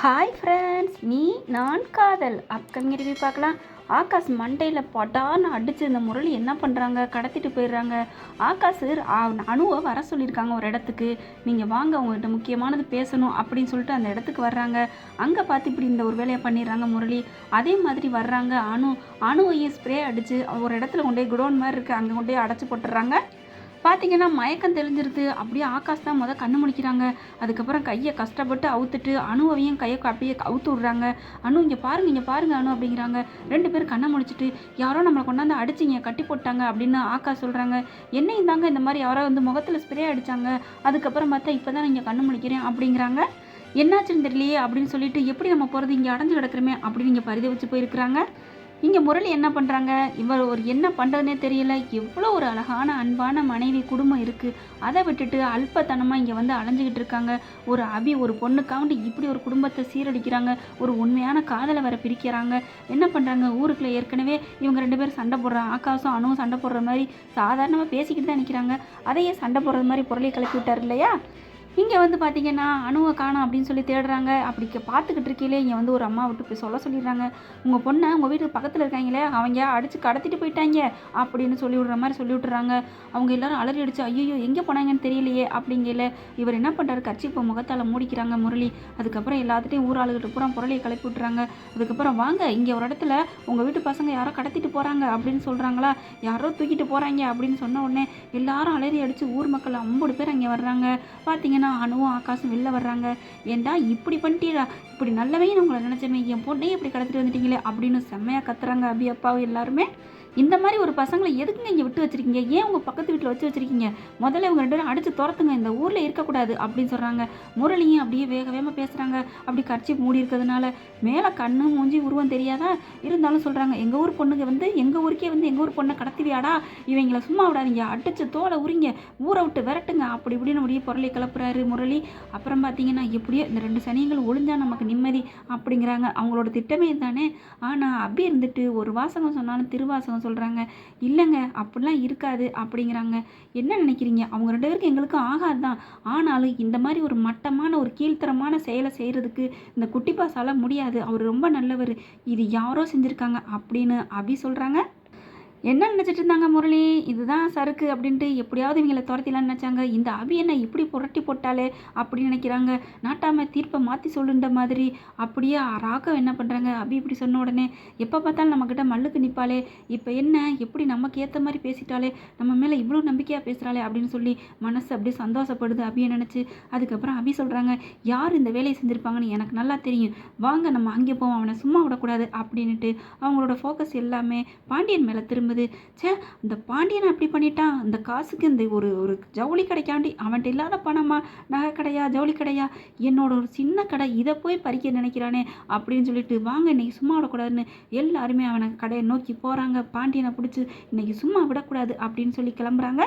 Hi friends நீ நான் காதல். அப்கமிங் ரிவ்யூ பார்க்கலாம். ஆகாஷ் மண்டையில் படான்னு அடித்து இந்த முரளி என்ன பண்ணுறாங்க கடத்திட்டு போயிடுறாங்க. ஆகாஷ் அணுவை வர சொல்லியிருக்காங்க ஒரு இடத்துக்கு. நீங்கள் வாங்க உங்கள்கிட்ட முக்கியமானது பேசணும் அப்படின்னு சொல்லிட்டு அந்த இடத்துக்கு வர்றாங்க. அங்கே பார்த்து இப்படி இந்த ஒரு வேலையை பண்ணிடுறாங்க முரளி. அதே மாதிரி வர்றாங்க அணு அணுவையும் ஸ்ப்ரே அடித்து ஒரு இடத்துல கொண்டு போய் குடோன் மாதிரி இருக்குது அங்கே கொண்டு போய் அடைச்சி போட்டுடுறாங்க. பார்த்தீங்கன்னா மயக்கம் தெளிஞ்சிருது. அப்படியே ஆகாஷ் தான் முதல் கண்ணு முடிக்கிறாங்க அதுக்கப்புறம் கையை கஷ்டப்பட்டு அவுத்துட்டு அணுவையும் கையை அப்படியே அவுத்து விட்றாங்க. அணு இங்கே பாருங்க இங்கே பாருங்க அணு அப்படிங்கிறாங்க. ரெண்டு பேரும் கண்ணை முழிச்சிட்டு யாரோ நம்மளை கொண்டாந்து அடிச்சிங்க கட்டி போட்டாங்க அப்படின்னு ஆகாஷ் சொல்கிறாங்க என்னையும் தாங்க இந்த மாதிரி யாரோ வந்து முகத்தில் ஸ்ப்ரே அடித்தாங்க அதுக்கப்புறம் பார்த்தா இப்போ தான் இங்கே கண்ணு முடிக்கிறேன் அப்படிங்கிறாங்க. என்னாச்சுன்னு தெரியலையே அப்படின்னு சொல்லிட்டு எப்படி நம்ம போகிறது இங்கே அடைஞ்சு கிடக்குறமே அப்படின்னு இங்கே பரிதவிச்சு போயிருக்கிறாங்க. இங்கே முரளி என்ன பண்ணுறாங்க இவர் ஒரு என்ன பண்ணுறதுனே தெரியல. எவ்வளோ ஒரு அழகான அன்பான மனைவி குடும்பம் இருக்குது அதை விட்டுட்டு அல்பத்தனமாக இங்கே வந்து அலைஞ்சிக்கிட்டு இருக்காங்க. ஒரு அபி ஒரு பொண்ணுக்காண்டி இப்படி ஒரு குடும்பத்தை சீரழிக்கிறாங்க. ஒரு உண்மையான காதலை வர பிரிக்கிறாங்க. என்ன பண்ணுறாங்க ஊருக்குள்ளே ஏற்கனவே இவங்க ரெண்டு பேரும் சண்டை போடுறாங்க ஆகாசம் அணுவும் சண்டை போடுற மாதிரி சாதாரணமாக பேசிக்கிட்டு தான் நிற்கிறாங்க அதையே சண்டை போடுறது மாதிரி பொருளை கிளப்பி விட்டார் இல்லையா? இங்கே வந்து பார்த்தீங்கன்னா அணுவை காணும் அப்படின்னு சொல்லி தேடுறாங்க. அப்படி பார்த்துக்கிட்டு இருக்கையிலே இங்கே வந்து ஒரு அம்மா விட்டு போய் சொல்ல சொல்லிடுறாங்க. உங்கள் பொண்ணை உங்கள் வீட்டுக்கு பக்கத்தில் இருக்காங்களே அவங்க அடித்து கடத்திட்டு போயிட்டாங்க அப்படின்னு சொல்லி விடுற மாதிரி சொல்லி விட்டுறாங்க. அவங்க எல்லாரும் அலறி அடிச்சு ஐயோ எங்கே போனாங்கன்னு தெரியலையே அப்படிங்கல இவர் என்ன பண்ணுறாரு கட்சிப்போ முகத்தால் மூடிக்கிறாங்க முரளி. அதுக்கப்புறம் எல்லாத்துட்டையும் ஊராளுகிட்ட பூரா புரளியை கிளப்பி விட்டுறாங்க. அதுக்கப்புறம் வாங்க இங்கே ஒரு இடத்துல உங்கள் வீட்டு பசங்க யாரோ கடத்திட்டு போகிறாங்க அப்படின்னு சொல்கிறாங்களா யாரோ தூக்கிட்டு போகிறாங்க அப்படின்னு சொன்ன உடனே எல்லாரும் அலறி அடித்து ஊர் மக்கள் ஐம்பது பேர் அங்கே வர்றாங்க. பார்த்தீங்கன்னா அணுவும் ஆகாசும் வெளில வர்றாங்க. ஏன்டா இப்படி பண்ணிட்டீரா? இப்படி நல்லவையும் உங்களை நினச்சமே என் பொண்ணையும் இப்படி கடத்திட்டு வந்துட்டீங்களே அப்படின்னு செம்மையாக கத்துறாங்க அபி அப்பாவும் எல்லாருமே. இந்த மாதிரி ஒரு பசங்களை எதுக்குங்க இங்கே விட்டு வச்சுருக்கீங்க? ஏன் உங்கள் பக்கத்து வீட்டில் வச்சு வச்சிருக்கீங்க? முதல்ல இவங்க ரெண்டு பேரும் அடித்து துரத்துங்க. இந்த ஊரில் இருக்கக்கூடாது அப்படின்னு சொல்கிறாங்க முரளியும் அப்படியே வேக வேகமாக பேசுகிறாங்க அப்படி கட்சி மூடி இருக்கிறதுனால மேலே கண்ணு மூஞ்சி உருவம் தெரியாதா? இருந்தாலும் சொல்கிறாங்க எங்கள் ஊர் பொண்ணுங்க வந்து எங்கள் ஊருக்கே வந்து எங்கள் ஊர் பொண்ணை கடத்திவியாடா? இவங்களை சும்மா விடாதீங்க. அடித்து தோலை உரிங்க. ஊரை விட்டு விரட்டுங்க. அப்படி இப்படின்னு அப்படியே பொருளை கிளப்புறாரு முரளி. அப்புறம் பார்த்தீங்கன்னா எப்படியோ இந்த ரெண்டு சனியங்கள் ஒளிஞ்சால் நமக்கு நிம்மதி அப்படிங்கிறாங்க. அவங்களோட திட்டமே தானே. ஆனால் அப்படி இருந்துட்டு ஒரு வாசகம் சொன்னாலும் திருவாசகம் சொல்கிறாங்க இல்லைங்க அப்படிலாம் இருக்காது அப்படிங்கிறாங்க. என்ன நினைக்கிறீங்க? அவங்க ரெண்டு பேருக்கு எங்களுக்கும் ஆகாது தான் ஆனாலும் இந்த மாதிரி ஒரு மட்டமான ஒரு கீழ்த்தரமான செயலை செய்கிறதுக்கு இந்த குட்டிப்பாசால முடியாது. அவர் ரொம்ப நல்லவர். இது யாரோ செஞ்சுருக்காங்க அப்படின்னு அபி சொல்கிறாங்க என்ன நினச்சிட்டு இருந்தாங்க முரளி? இதுதான் சறுக்கு அப்படின்ட்டு எப்படியாவது இவங்களை துரத்திலான்னு நினச்சாங்க. இந்த அபி என்ன இப்படி புரட்டி போட்டாலே அப்படின்னு நினைக்கிறாங்க. நாட்டாம தீர்ப்பை மாற்றி சொல்லுன்ற மாதிரி அப்படியே ராகவ் என்ன பண்ணுறாங்க அபி இப்படி சொன்ன உடனே எப்போ பார்த்தாலும் நம்மக்கிட்ட மல்லுக்கு நிற்பாளே இப்போ என்ன? எப்படி நமக்கு ஏற்ற மாதிரி பேசிட்டாலே நம்ம மேலே இவ்வளோ நம்பிக்கையாக பேசுகிறாளே அப்படின்னு சொல்லி மனசு அப்படியே சந்தோஷப்படுது அபியை நினச்சி. அதுக்கப்புறம் அபி சொல்கிறாங்க யார் இந்த வேலையை செஞ்சுருப்பாங்கன்னு எனக்கு நல்லா தெரியும். வாங்க நம்ம அங்கே போவோம். அவனை சும்மா விடக்கூடாது. அப்படின்ட்டு அவங்களோட ஃபோக்கஸ் எல்லாமே பாண்டியன் மேலே திரும்ப திரும்புது ச்சே இந்த பாண்டியன் அப்படி பண்ணிட்டான் அந்த காசுக்கு இந்த ஒரு ஒரு ஜவுளி கடைக்காண்டி அவன்கிட்ட இல்லாத பணமா? நகை கடையா? ஜவுளி கடையா? என்னோட ஒரு சின்ன கடை இதை போய் பறிக்க நினைக்கிறானே? அப்படின்னு சொல்லிட்டு வாங்க இன்னைக்கு சும்மா விடக்கூடாதுன்னு எல்லாருமே அவனை கடையை நோக்கி போகிறாங்க பாண்டியனை பிடிச்சி இன்னைக்கு சும்மா விடக்கூடாது அப்படின்னு சொல்லி கிளம்புறாங்க.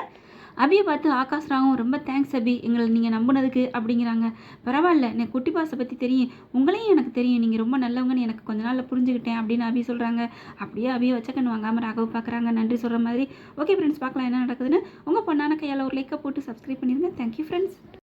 அபியை பார்த்து ஆகாஷ் ராவும் ரொம்ப தேங்க்ஸ் அபி. எங்களை நீங்கள் நம்பினதுக்கு அப்படிங்கிறாங்க. பரவாயில்ல எனக்கு குட்டி பாசை பற்றி தெரியும். உங்களையும் எனக்கு தெரியும். நீங்கள் ரொம்ப நல்லவங்கன்னு எனக்கு கொஞ்ச நாளில் புரிஞ்சுக்கிட்டேன் அப்படின்னு அபி சொல்கிறாங்க அப்படியே அபியை வச்ச கண்ணு வாங்காமல் ராகவ் பார்க்குறாங்க நன்றி சொல்கிற மாதிரி. ஓகே ஃப்ரெண்ட்ஸ் பார்க்கலாம் என்ன நடக்குதுன்னு. உங்கள் பொண்ணான கையால் ஒரு லைக்கை போட்டு சப்ஸ்கிரைப் பண்ணிடுங்க தேங்க்யூ ஃப்ரெண்ட்ஸ்